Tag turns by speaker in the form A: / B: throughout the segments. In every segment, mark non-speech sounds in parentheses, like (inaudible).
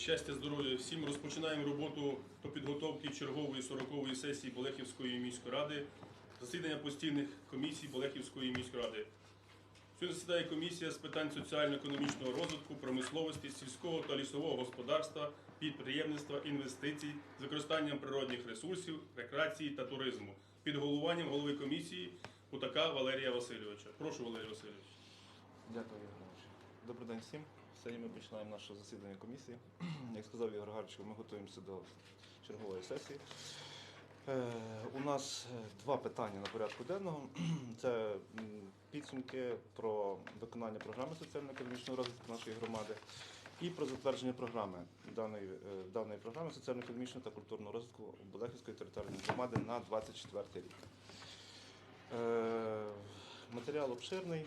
A: Щастя, здоров'я всім. Розпочинаємо роботу по підготовці чергової 40-ї сесії Болехівської міської ради, засідання постійних комісій Болехівської міської ради. Сьогодні засідає комісія з питань соціально-економічного розвитку, промисловості, сільського та лісового господарства, підприємництва, інвестицій, з використанням природних ресурсів, рекреації та туризму під головуванням голови комісії Кутака Валерія Васильовича. Прошу, Валерій Васильович.
B: Дякую, Ігор Добрий день всім. Сьогодні ми починаємо наше засідання комісії. (clears throat) Як сказав Ігор Григорович, ми готуємося до чергової сесії. Е, у нас е, два питання на порядку денного. (clears throat) Це підсумки про виконання програми соціально-економічного розвитку нашої громади і про затвердження програми даної, е, даної програми соціально-економічного та культурного розвитку Болехівської територіальної громади на 24 рік. Матеріал обширний.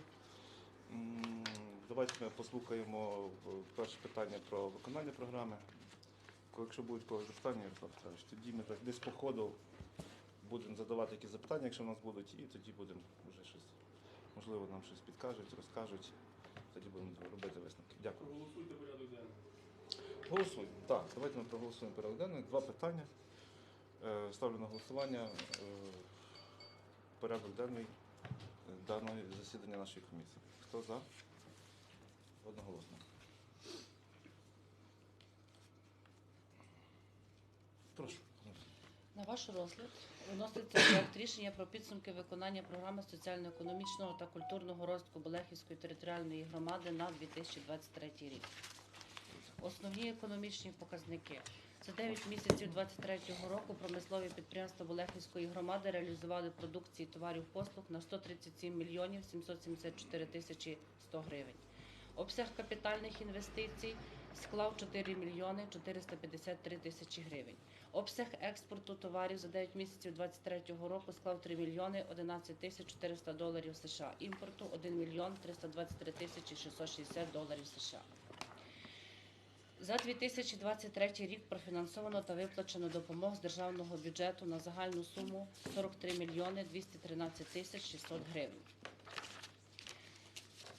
B: Давайте ми послухаємо е, перше питання про виконання програми. Якщо будуть когось запитання, Ярослав Петрович, тоді ми так десь по ходу будемо задавати якісь запитання, якщо в нас будуть, і тоді будемо вже щось, можливо, нам щось підкажуть, розкажуть. Тоді будемо робити висновки. Дякую.
A: Проголосуйте порядок денний.
B: Голосуємо. Так, давайте ми проголосуємо порядок денний. Два питання. Е, Ставлю на голосування е, порядок денний даного засідання нашої комісії. Хто за? Одноголосно. Прошу.
C: На ваш розгляд виноситься проект рішення про підсумки виконання програми соціально-економічного та культурного розвитку Болехівської територіальної громади на 2023 рік. Основні економічні показники. За 9 місяців 2023 року промислові підприємства Болехівської громади реалізували продукції товарів послуг на 137 мільйонів 774 тисячі 100 гривень. Обсяг капітальних інвестицій склав 4 мільйони 453 тисячі гривень. Обсяг експорту товарів за 9 місяців 2023 року склав 3 мільйони 11 тисяч 400 доларів США. Імпорту 1 мільйон 323 тисячі 660 доларів США. За 2023 рік профінансовано та виплачено допомог з державного бюджету на загальну суму 43 мільйони 213 тисяч 600 гривень.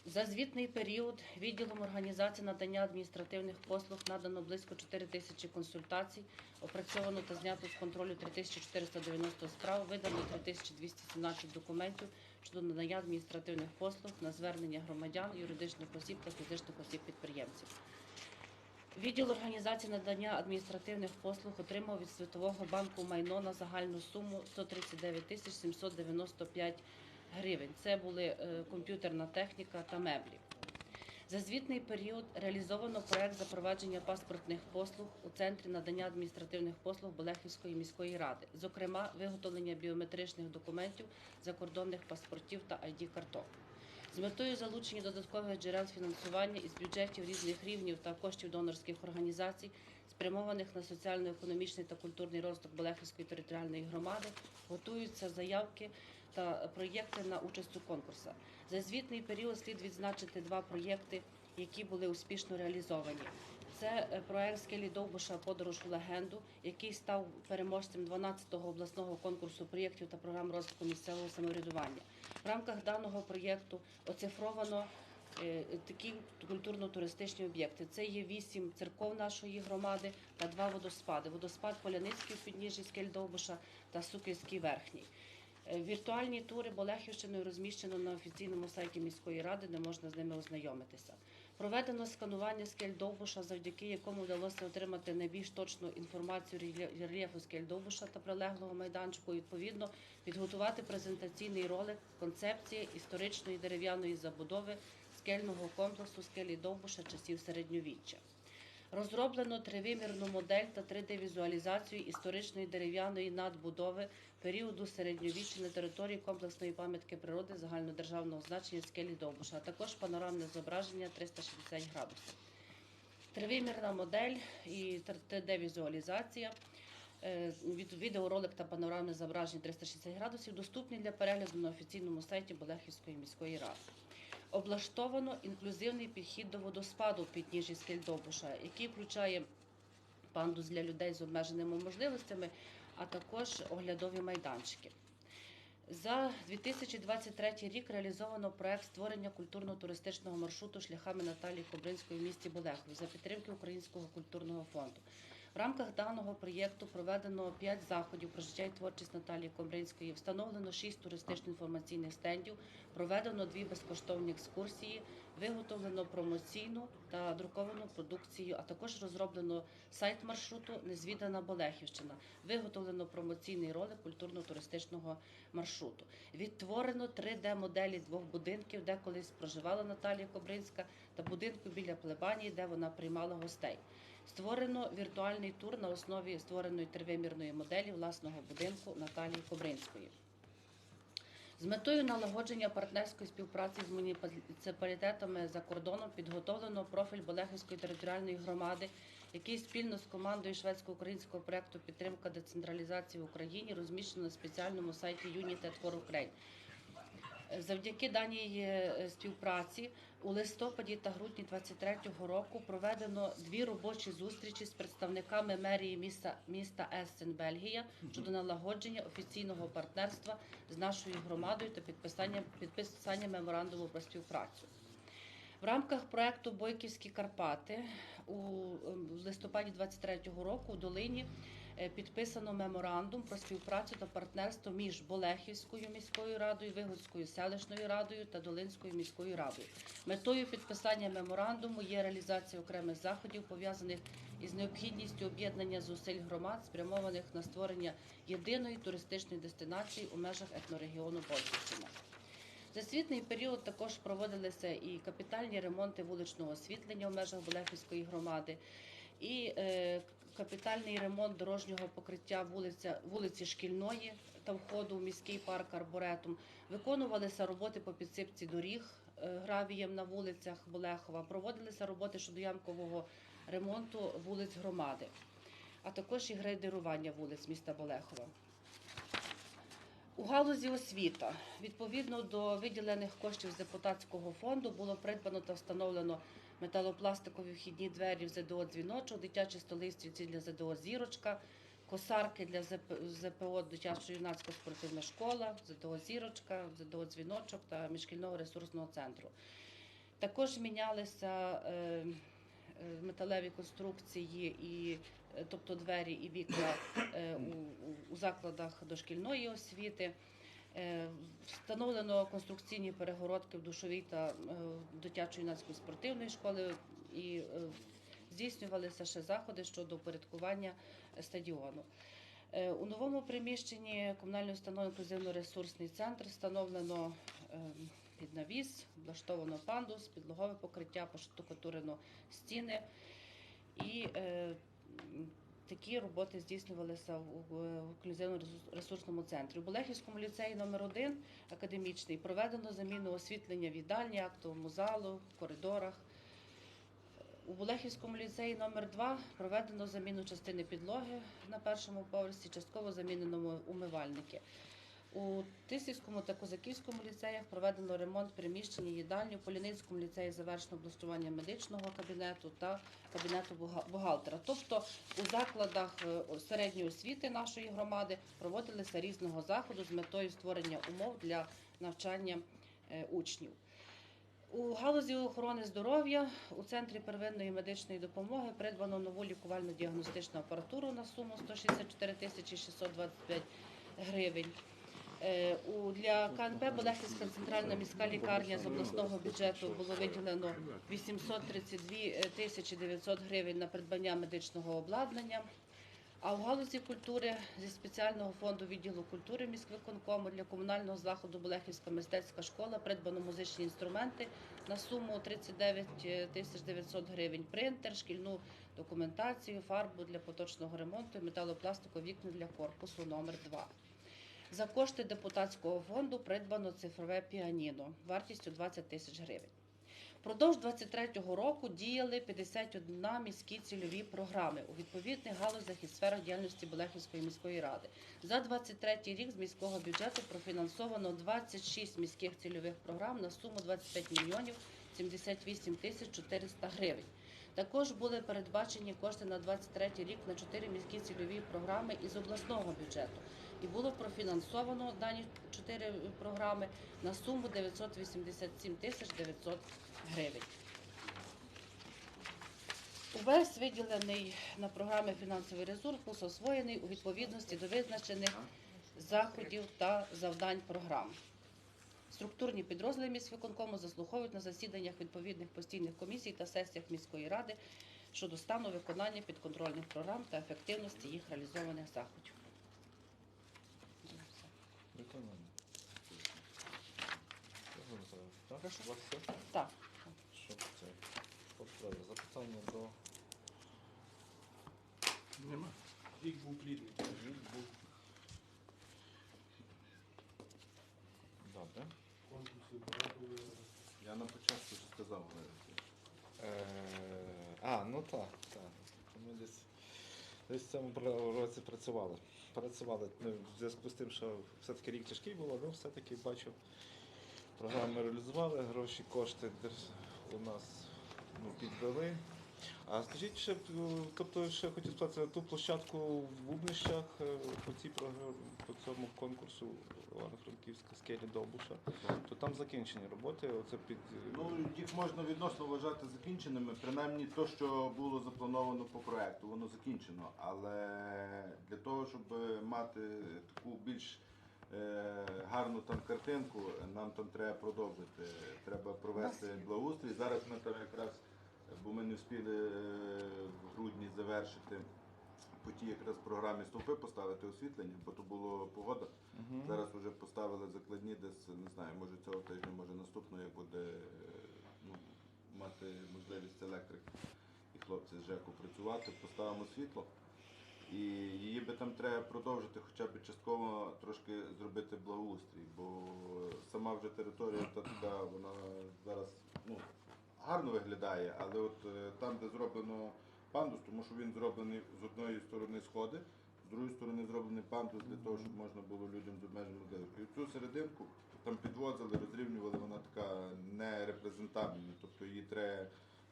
C: За звітний період відділом організації надання адміністративних послуг надано близько 4 тисячі консультацій, опрацьовано та знято з контролю 3490 справ, видано 3217 документів щодо надання адміністративних послуг на звернення громадян, юридичних осіб та фізичних осіб-підприємців. Відділ організації надання адміністративних послуг отримав від Світового банку майно на загальну суму 139 тисяч 795 гривень. Це були е, комп'ютерна техніка та меблі. За звітний період реалізовано проект запровадження паспортних послуг у центрі надання адміністративних послуг Болехівської міської ради, зокрема виготовлення біометричних документів, закордонних паспортів та id карток з метою залучення додаткових джерел фінансування із бюджетів різних рівнів та коштів донорських організацій, спрямованих на соціально-економічний та культурний розвиток Болехівської територіальної громади, готуються заявки та проєкти на участь у конкурсах. За звітний період слід відзначити два проєкти, які були успішно реалізовані. Це е, проект скелі Довбуша Подорож у легенду, який став переможцем 12-го обласного конкурсу проєктів та програм розвитку місцевого самоврядування. В рамках даного проєкту оцифровано е, такі культурно-туристичні об'єкти. Це є вісім церков нашої громади та два водоспади: водоспад Поляницький в підніжжі скель Довбуша та Суківський верхній. Е, Віртуальні тури Болехівщиною розміщено на офіційному сайті міської ради, де можна з ними ознайомитися. Проведено сканування скель Довбуша, завдяки якому вдалося отримати найбільш точну інформацію рельєфу скель Довбуша та прилеглого майданчику. І, Відповідно, підготувати презентаційний ролик концепція історичної дерев'яної забудови скельного комплексу скелі Довбуша часів середньовіччя. Розроблено тривимірну модель та 3D-візуалізацію історичної дерев'яної надбудови періоду середньовіччя на території комплексної пам'ятки природи загальнодержавного значення скелі Довбуша, а також панорамне зображення 360 градусів. Тривимірна модель і 3D-візуалізація. е, Відеоролик та панорамне зображення 360 градусів доступні для перегляду на офіційному сайті Болехівської міської ради. Облаштовано інклюзивний підхід до водоспаду в підніжжі Скельдобуша, який включає пандус для людей з обмеженими можливостями, а також оглядові майданчики. За 2023 рік реалізовано проект створення культурно-туристичного маршруту шляхами Наталії Кобринської в місті Болехові за підтримки Українського культурного фонду. В рамках даного проєкту проведено 5 заходів про життя і творчість Наталії Кобринської, встановлено 6 туристично-інформаційних стендів, проведено дві безкоштовні екскурсії, виготовлено промоційну та друковану продукцію, а також розроблено сайт маршруту Незвідана Болехівщина, виготовлено промоційний ролик культурно-туристичного маршруту. Відтворено 3D-моделі двох будинків, де колись проживала Наталія Кобринська, та будинку біля плебанії, де вона приймала гостей. Створено віртуальний тур на основі створеної тривимірної моделі власного будинку Наталії Кобринської. З метою налагодження партнерської співпраці з муніципалітетами за кордоном підготовлено профіль Болехівської територіальної громади, який спільно з командою шведсько-українського проекту підтримка децентралізації в Україні розміщено на спеціальному сайті United for Ukraine. Завдяки даній е, співпраці у листопаді та грудні 23-го року проведено дві робочі зустрічі з представниками мерії міста, міста Ессен, Бельгія щодо налагодження офіційного партнерства з нашою громадою та підписання, підписання меморандуму про співпрацю. В рамках проекту Бойківські Карпати у ем, листопаді 23-го року у долині е, підписано меморандум про співпрацю та партнерство між Болехівською міською радою, Вигодською селищною радою та Долинською міською радою. Метою підписання меморандуму є реалізація окремих заходів, пов'язаних із необхідністю об'єднання зусиль громад, спрямованих на створення єдиної туристичної дестинації у межах етнорегіону Бойківщина. За світний період також проводилися і капітальні ремонти вуличного освітлення в межах Болехівської громади, і е, капітальний ремонт дорожнього покриття вулиця, вулиці Шкільної та входу в міський парк Арборетум. Виконувалися роботи по підсипці доріг е, гравієм на вулицях Болехова. Проводилися роботи щодо ямкового ремонту вулиць громади, а також і грейдерування вулиць міста Болехова. У галузі освіта відповідно до виділених коштів з депутатського фонду було придбано та встановлено металопластикові вхідні двері в ЗДО дзвіночок, дитячі столистівці для ЗДО зірочка, косарки для ЗП ЗПО дитячо-юнацька спортивна школа, ЗДО зірочка, ЗДО дзвіночок та міжшкільного ресурсного центру. Також мінялися е, е, металеві конструкції і тобто двері і вікна е, у, закладах дошкільної освіти. Е, Встановлено конструкційні перегородки в душовій та е, дитячо-юнацької спортивної школи і здійснювалися ще заходи щодо упорядкування стадіону. У новому приміщенні комунальної установи інклюзивно-ресурсний центр встановлено під навіс, влаштовано пандус, підлогове покриття, поштукатурено стіни. І такі роботи здійснювалися в, інклюзивно-ресурсному центрі. У Болехівському ліцеї номер 1 академічний проведено заміну освітлення в їдальні, актовому залу, коридорах. У Болехівському ліцеї номер 2 проведено заміну частини підлоги на першому поверсі, частково замінено умивальники. У Тисівському та Козаківському ліцеях проведено ремонт приміщення їдальні. У Поліницькому ліцеї завершено облаштування медичного кабінету та кабінету бухгалтера. Тобто у закладах е, середньої освіти нашої громади проводилися різного заходу з метою створення умов для навчання е, учнів. У галузі охорони здоров'я у центрі первинної медичної допомоги придбано нову лікувально-діагностичну апаратуру на суму 164 тисячі 625 гривень. Е, Для КНП Болехівська центральна міська лікарня з обласного бюджету було виділено 832 тисячі 900 гривень на придбання медичного обладнання. А в галузі культури зі спеціального фонду відділу культури міськвиконкому для комунального заходу Болехівська мистецька школа придбано музичні інструменти на суму 39 тисяч 900 гривень, принтер, шкільну документацію, фарбу для поточного ремонту, і металопластикові вікна для корпусу номер 2 За кошти депутатського фонду придбано цифрове піаніно вартістю 20 тисяч гривень. Впродовж 23-го року діяли 51 міські цільові програми у відповідних галузях і сферах діяльності Болехівської міської ради. За 23-й рік з міського бюджету профінансовано 26 міських цільових програм на суму 25 мільйонів 78 тисяч 400 гривень. Також були передбачені кошти на 23 рік на 4 міські цільові програми із обласного бюджету. І було профінансовано дані 4 програми на суму 987 тисяч 900 гривень. Увесь виділений на програми фінансовий ресурс освоєний у відповідності до визначених заходів та завдань програм. Структурні підрозділи міськвиконкому заслуховують на засіданнях відповідних постійних комісій та сесіях міської ради щодо стану виконання підконтрольних програм та ефективності їх реалізованих заходів.
B: Виконання. Ігор Так? Вас все?
C: Так,
B: Що це? По справі. Запитання до
A: Нема. Рік був плідний.
B: Добре.
D: Я на початку ж сказав,
B: Е, а, ну так, так. Ми десь, десь в цьому році працювали. Працювали ну, в зв'язку з тим, що все-таки рік тяжкий було, ну все-таки бачу, програми реалізували, гроші, кошти у нас ну, підвели. А скажіть ще, е, тобто ще хотів сказати, ту площадку в Бубнищах е, по цій програмі, по цьому конкурсу Івано-Франківська скелі Довбуша, то там закінчені роботи, оце під е,
D: ну їх можна відносно вважати закінченими. Принаймні, то, що було заплановано по проекту, воно закінчено. Але для того, щоб мати таку більш гарну там картинку, нам там треба продовжити. Треба провести благоустрій. Зараз ми там якраз, бо ми не встигли е, в грудні завершити. По тій якраз програмі стовпи поставити освітлення, бо то було погода.
B: Мгм.
D: Зараз вже поставили закладні, десь не знаю, може цього тижня, може наступного, як буде е, ну, мати можливість електрик і хлопці з ЖЕКу працювати, поставимо світло. І її би там треба продовжити, хоча б частково трошки зробити благоустрій, бо сама вже територія та така, вона зараз ну, гарно виглядає, але от е, там, де зроблено пандус, тому що він зроблений з одної сторони сходи, з другої сторони зроблений пандус для того, щоб можна було людям з обмеженою можливістю. Цю серединку там підвозили, розрівнювали, вона така нерепрезентабельна, тобто її треба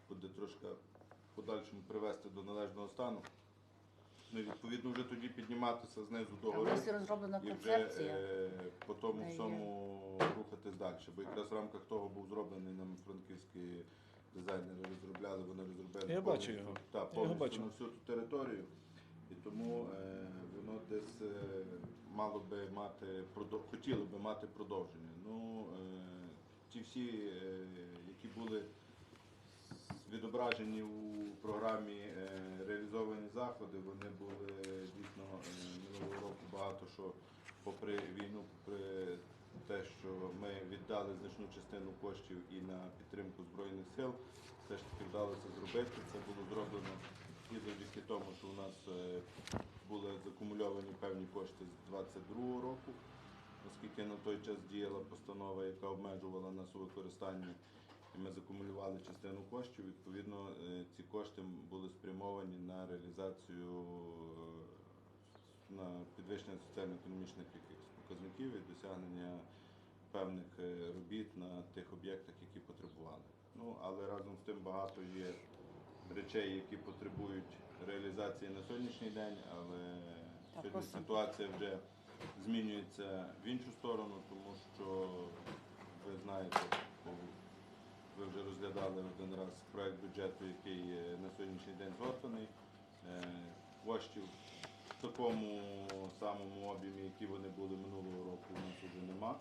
D: буде трошки подальшому привести до належного стану. Ну відповідно вже тоді підніматися знизу до гори
C: нас є розроблена
D: і вже
C: концепція.
D: е, по тому
C: Де
D: всьому рухатись далі. Бо якраз в рамках того був зроблений нам франківські дизайнери розробляли, вони розробили
B: Я бачу
D: повністю-
B: його.
D: та,
B: Я його
D: повністю
B: бачу.
D: на всю ту територію. І тому е, воно десь е, мало би мати продов- хотіло би мати продовження. Ну е, ті всі, е, які були відображені у програмі е, реалізовані заходи, вони були дійсно е, минулого року багато що попри війну, попри те, що ми віддали значну частину коштів і на підтримку Збройних сил, все ж таки вдалося зробити. Це було зроблено і завдяки тому, що у нас е, були закумульовані певні кошти з 22 року, оскільки на той час діяла постанова, яка обмежувала нас у використанні ми закумулювали частину коштів. Відповідно, е, ці кошти були спрямовані на реалізацію е, на підвищення соціально-економічних показників і досягнення певних е, робіт на тих об'єктах, які потребували. Ну але разом з тим багато є речей, які потребують реалізації на сьогоднішній день, але сьогодні ситуація вже змінюється в іншу сторону, тому що ви знаєте, ви вже розглядали один раз проект бюджету, який на сьогоднішній день зготований. Е, Коштів в такому самому об'ємі, які вони були минулого року, у нас вже нема.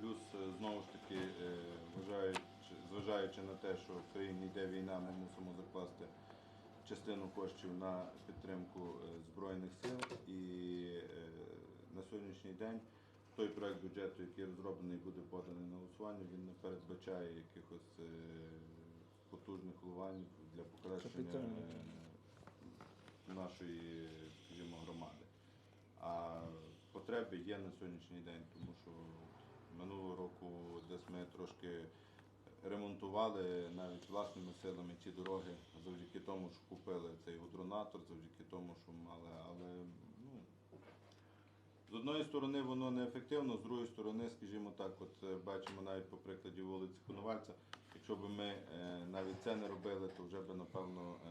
D: Плюс, е, знову ж таки, е, зважаючи на те, що в країні йде війна, ми мусимо закласти частину коштів на підтримку Збройних сил. І на сьогоднішній день той проект бюджету, який розроблений буде поданий на голосування, він не передбачає якихось е, потужних вливань для покращення нашої, скажімо, громади. А потреби є на сьогоднішній день, тому що минулого року десь ми трошки ремонтували навіть власними силами ті дороги завдяки тому, що купили цей гудронатор, завдяки тому, що мали, але з одної сторони воно неефективно, з другої сторони, скажімо так, от е, бачимо навіть по прикладі вулиці Коновальця, якщо б ми е, навіть це не робили, то вже б напевно е,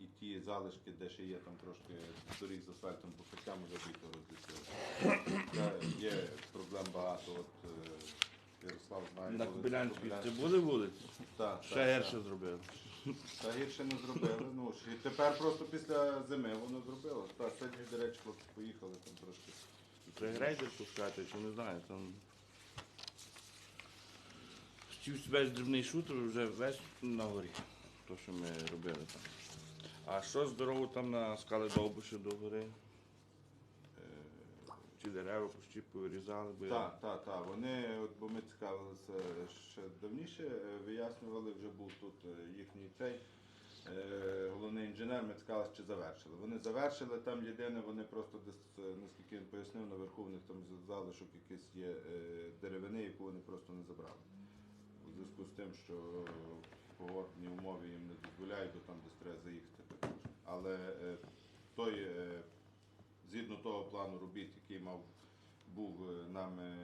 D: і ті залишки, де ще є там трошки доріг з асфальтом покриттям, вже б їх роздісили. Є проблем багато. От Ярослав знає.
E: На Кобилянській це буде вулиця?
D: Так,
E: Ще гірше зробили.
D: Та гірше не зробили. Ну, і тепер просто після зими воно зробило. Та сьогодні, до речі, хлопці поїхали там трошки.
E: Це грейдер пускати, чи не знаю, там. Весь дрібний шутер вже весь на горі. То, що ми робили там. А що з дорогою там на скали Довбуша до гори?
D: Е,
E: Ці дерева почти повирізали, бо
D: Так, так, так. Вони, от, бо ми цікавилися ще давніше, е, вияснювали, вже був тут е, їхній цей е, головний інженер, ми чи завершили. Вони завершили, там єдине, вони просто е, наскільки він пояснив, наверху в них там залишок якийсь є е, деревини, яку вони просто не забрали. У зв'язку з тим, що погодні умови їм не дозволяють, бо там десь треба заїхати також. Але е, той, е, згідно того плану робіт, який мав був е, нами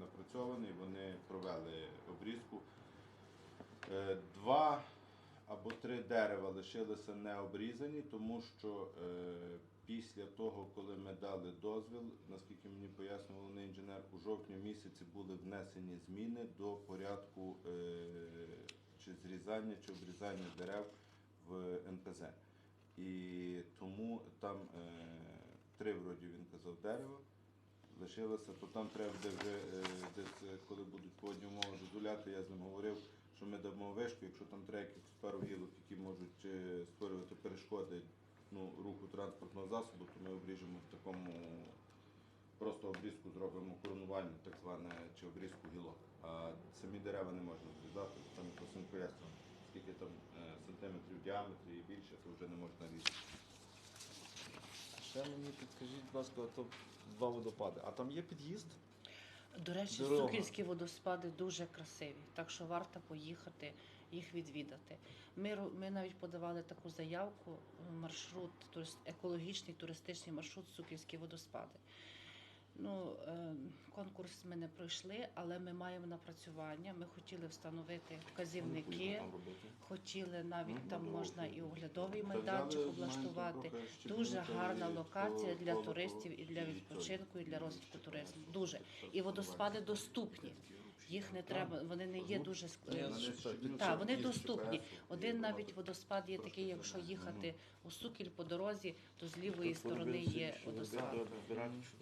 D: напрацьований, вони провели обрізку. Е, Два або три дерева лишилися не обрізані, тому що е, після того, коли ми дали дозвіл, наскільки мені пояснив головний інженер, у жовтні місяці були внесені зміни до порядку е, чи зрізання, чи обрізання дерев в НПЗ. І тому там е, три, вроді він казав, дерева лишилося, то там треба буде вже десь, коли будуть погодні умови дозволяти, я з ним говорив, що ми дамо вишку, якщо там треба якихось пару гілок, які можуть е, створювати перешкоди ну, руху транспортного засобу, то ми обріжемо в такому просто обрізку зробимо коронування, так зване, чи обрізку гілок. А самі дерева не можна обрізати, там якось він скільки там е, сантиметрів в діаметрі і більше, то вже не можна різати.
B: Ще мені підкажіть, будь ласка, то два водопади. А там є під'їзд?
C: До речі,
B: Дорога.
C: Сукільські водоспади дуже красиві, так що варто поїхати їх відвідати. Ми, ми навіть подавали таку заявку, е, маршрут, турист- екологічний туристичний маршрут Сукільські водоспади. Ну, е, конкурс ми не пройшли, але ми маємо напрацювання. Ми хотіли встановити вказівники, хотіли навіть
E: Ну,
C: там можна і оглядовий майданчик облаштувати. Дуже гарна локація для туристів і для відпочинку, і для розвитку туризму. Дуже. І водоспади доступні. Їх не треба, вони не є дуже
B: ну,
C: Так, вони доступні. Один навіть водоспад є такий, якщо їхати у Сукіль по дорозі, то з лівої сторони є водоспад.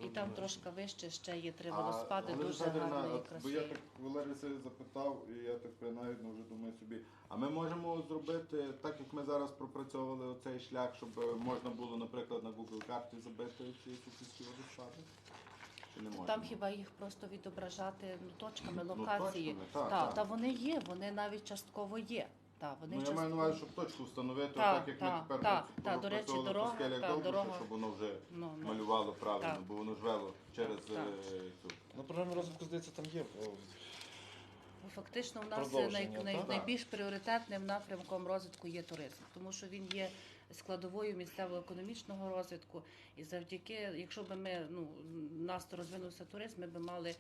C: І там трошки вище ще є три водоспади, дуже і
D: от, Бо я так Валерій Васильович запитав, і я так принагідно вже думаю собі. А ми можемо зробити, так як ми зараз пропрацьовували оцей шлях, щоб е, можна було, наприклад, на Google карті забити ці сукільські водоспади? Чи не можна?
C: Там хіба їх просто відображати ну, точками
D: Ну,
C: локації?
D: точками, так,
C: Та,
D: так.
C: та вони є, вони навіть частково є. Та, вони
D: Ну, я маю на увазі, щоб точку встановити,
C: Так,
D: так як
C: так,
D: ми тепер пропрацьовували
C: так, до речі,
D: по
C: дорога,
D: скелях
C: так,
D: Довбуша,
C: дорога.
D: щоб воно вже
C: ну, ну.
D: малювало правильно,
C: Так.
D: бо воно ж вело через
C: Так.
D: е, цю.
B: Ну, програма розвитку, здається, там є.
C: Ну, Фактично, у нас
B: Продовження,
C: най, най,
B: так?
C: найбільш пріоритетним напрямком розвитку є туризм, тому що він є складовою місцевого економічного розвитку. І завдяки, якщо б ми ну нас розвинувся туризм, ми б мали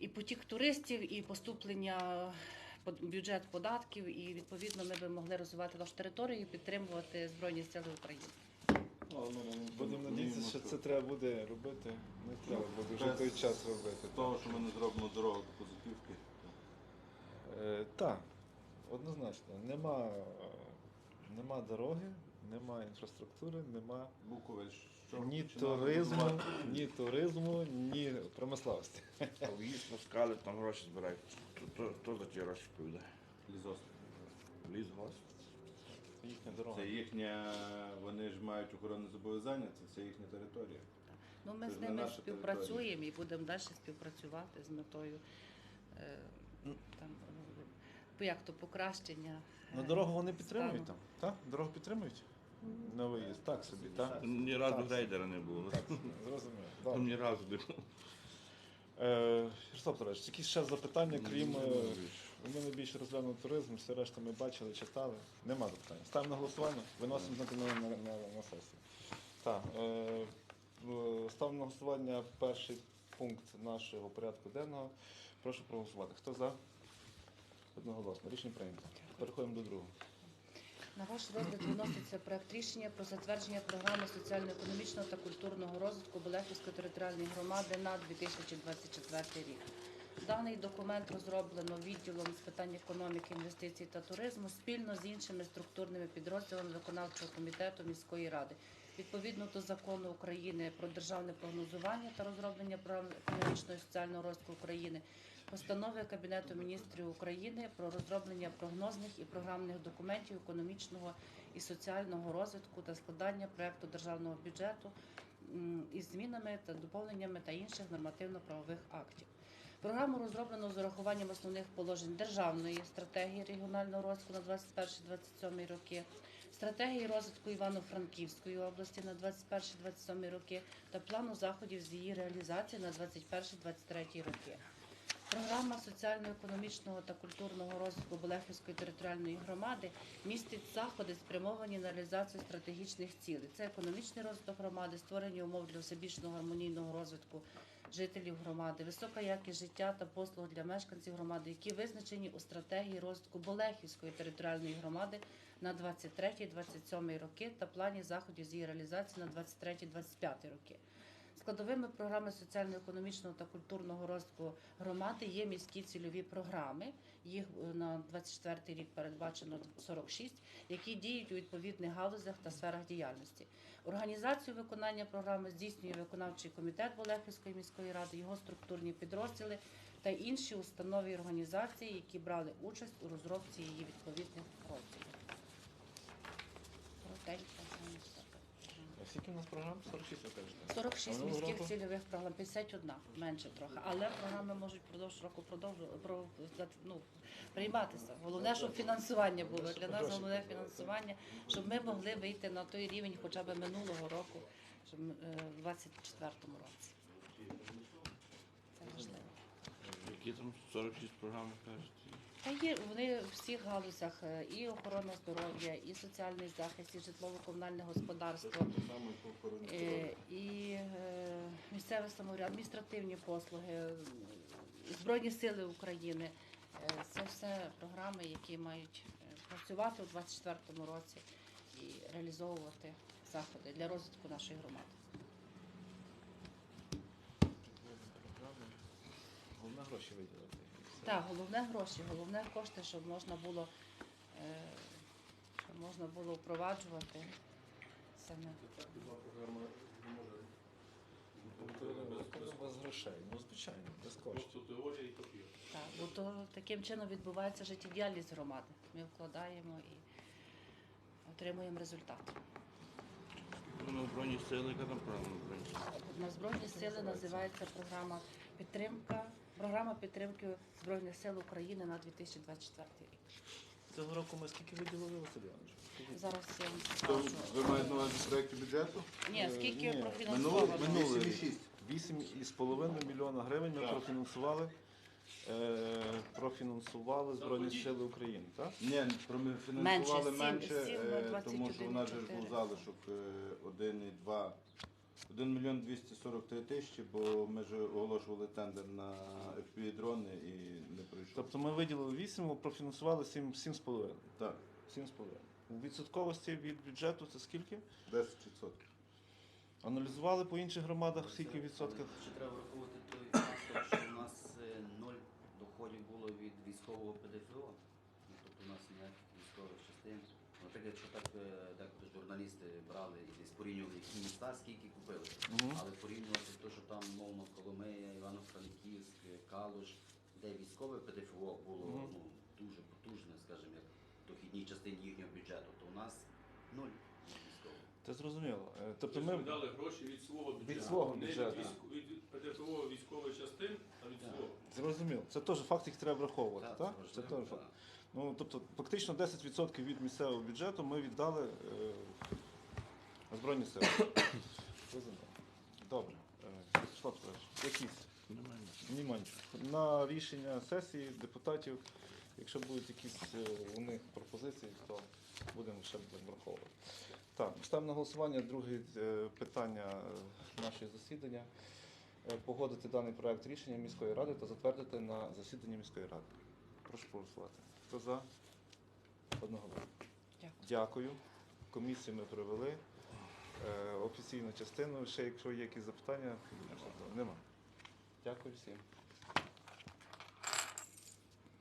C: і потік туристів, і поступлення бюджет податків, і відповідно ми б могли розвивати нашу територію і підтримувати збройні сили України.
B: Будемо надіятися, що це треба буде робити. Не треба буде вже той час робити.
D: З того, що ми не зробимо дорогу до Козаківки.
B: Е, так, однозначно. Нема, нема дороги, нема інфраструктури, нема
D: Буковель, що
B: ні
D: починали
B: туризму,
D: будувати.
B: ні туризму, ні промисловості.
E: А в'їзд на скали, там гроші збирають. То, то, то за ті гроші відповідає.
D: Лізострів.
E: Ліс гос.
B: Їхня дорога.
D: Це їхня, вони ж мають охоронне зобов'язання, це все їхня територія.
C: Ну, ми
D: Це
C: з
D: ж не
C: ними
D: наша
C: співпрацюємо і будемо далі співпрацювати з метою е, там, е, як то покращення.
B: Ну,
C: е,
B: дорогу вони підтримують
C: стану.
B: там. Так? Дорогу підтримують? На виїзд, так собі, так?
E: Ні разу
B: Так.
E: грейдера не було.
B: Так, зрозуміло.
E: Там
B: Добре.
E: ні разу не було.
B: Е, Ярослав Петрович, якісь ще запитання, крім е, ми найбільше розглянули туризм, все решта ми бачили, читали. Нема запитань. Ставимо на голосування, виносимо на, на, на, на, сесію. Так, е, в- ставимо на голосування перший пункт нашого порядку денного. Прошу проголосувати. Хто за? Одноголосно. Рішення прийнято. Переходимо до другого.
C: На ваш розгляд виноситься проект рішення про затвердження програми соціально-економічного та культурного розвитку Болехівської територіальної громади на 2024 рік. Даний документ розроблено відділом з питань економіки, інвестицій та туризму спільно з іншими структурними підрозділами виконавчого комітету міської ради. Відповідно до закону України про державне прогнозування та розроблення програм економічного і соціального розвитку України, постанови Кабінету міністрів України про розроблення прогнозних і програмних документів економічного і соціального розвитку та складання проекту державного бюджету із змінами та доповненнями та інших нормативно-правових актів. Програму розроблено з урахуванням основних положень державної стратегії регіонального розвитку на 21-27 роки, стратегії розвитку Івано-Франківської області на 21-27 роки та плану заходів з її реалізації на 21-23 роки. Програма соціально-економічного та культурного розвитку Болехівської територіальної громади містить заходи, спрямовані на реалізацію стратегічних цілей. Це економічний розвиток громади, створення умов для всебічного гармонійного розвитку жителів громади, висока якість життя та послуг для мешканців громади, які визначені у стратегії розвитку Болехівської територіальної громади на 23-27 роки та плані заходів з її реалізації на 23-25 роки. Складовими програми соціально-економічного та культурного розвитку громади є міські цільові програми. Їх е, на 24 рік передбачено 46, які діють у відповідних галузях та сферах діяльності. Організацію виконання програми здійснює виконавчий комітет Болехівської міської ради, його структурні підрозділи та інші установи і організації, які брали участь у розробці її відповідних розділів. Коротенько, знаємо, все так.
B: А скільки у нас програм? 46 ви кажете?
C: 46
B: минулого
C: міських
B: року?
C: цільових програм, 51, менше трохи. Але програми можуть впродовж року продовжувати про, ну, прийматися. Головне, щоб фінансування було. Для нас головне фінансування, щоб ми могли вийти на той рівень хоча б минулого року, щоб ми, е, в 24-му році. Це важливо.
E: Які там 46 програми кажуть?
C: Та є вони в всіх галузях е, і охорона здоров'я, і соціальний захист, і житлово-комунальне господарство.
D: І.
C: Е, і е, місцеве самоврядування, адміністративні послуги, Збройні Сили України. Це все програми, які мають працювати у 2024 році і реалізовувати заходи для розвитку нашої громади.
B: Головне гроші виділити.
C: Так, головне гроші, головне кошти, щоб можна було, е, щоб можна було впроваджувати саме.
B: Без грошей. Ну, звичайно, без коштів.
A: Просто теорія і папір.
C: Так, бо то таким чином відбувається життєдіяльність громади. Ми вкладаємо і отримуємо результат.
E: Ну, Збройні сили, яка там програма Збройні сили?
C: На збройні сили називається програма підтримка, програма підтримки збройних сил України на 2024 рік.
B: Цього року ми скільки виділили, Василь Іванович? Скільки?
C: Зараз я вам
D: То
C: скажу.
D: ви маєте на увазі в бюджету?
C: Ні, скільки
B: Е, ні.
C: профінансовано?
D: Минулий,
B: Минулий
D: минулий
B: рік. 8,5 мільйона гривень ми
A: Так.
B: профінансували. Е, профінансували Збройні Сили України, так?
D: Ні, профінансували
C: Менше,
D: менше,
C: сім-
D: е,
C: сім,
D: тому що у нас же ж
C: 21,4.
D: був залишок е, 1,2 1 мільйон 243 тисячі, бо ми ж оголошували тендер на FPV-дрони і не пройшов.
B: Тобто ми виділили 8, профінансували 7, 7,5.
D: Так,
B: 7,5. У відсотковості від бюджету це скільки?
D: 10%.
B: Аналізували по інших громадах, скільки в відсотках?
F: Ще треба враховувати той фактор, що у нас е, ноль доходів було від військового ПДФО. Ну, тобто у нас ніяких військових частин. Наприклад, якщо так е, деколи журналісти брали і десь порівнювали, які міста скільки купили.
B: Мгм.
F: Але порівнювати те, що там, мовно, Коломея, Івано-Франківськ, Калуш, де військове ПДФО було ну, дуже потужне, скажімо, як в дохідній частині їхнього бюджету, то у нас нуль.
B: Це зрозуміло. Е, Тобто
A: Тобто ми дали гроші від свого бюджету.
B: свого
A: Не
B: бюджету.
A: від, військ- від ПДФО військових частин, а від
F: Так.
A: свого.
B: зрозуміло. Це теж факт, який треба враховувати,
F: Так,
B: так?
F: це
B: теж факт. Ну, тобто, фактично 10% від місцевого бюджету ми віддали е, на Збройні сили. Зрозуміло. Добре. Е, Вячеслав Петрович, якісь
E: Немає.
B: Немає. На рішення сесії депутатів, якщо будуть якісь е, у них пропозиції, то будемо ще будемо враховувати. Так, ставимо на голосування друге е, питання е, нашого засідання. Е, Погодити даний проект рішення міської ради та затвердити на засіданні міської ради. Прошу голосувати. Хто за? Одного.
C: Дякую.
B: Дякую. Комісію ми провели. Офіційну частину. Ще якщо є якісь запитання, нема. Дякую всім.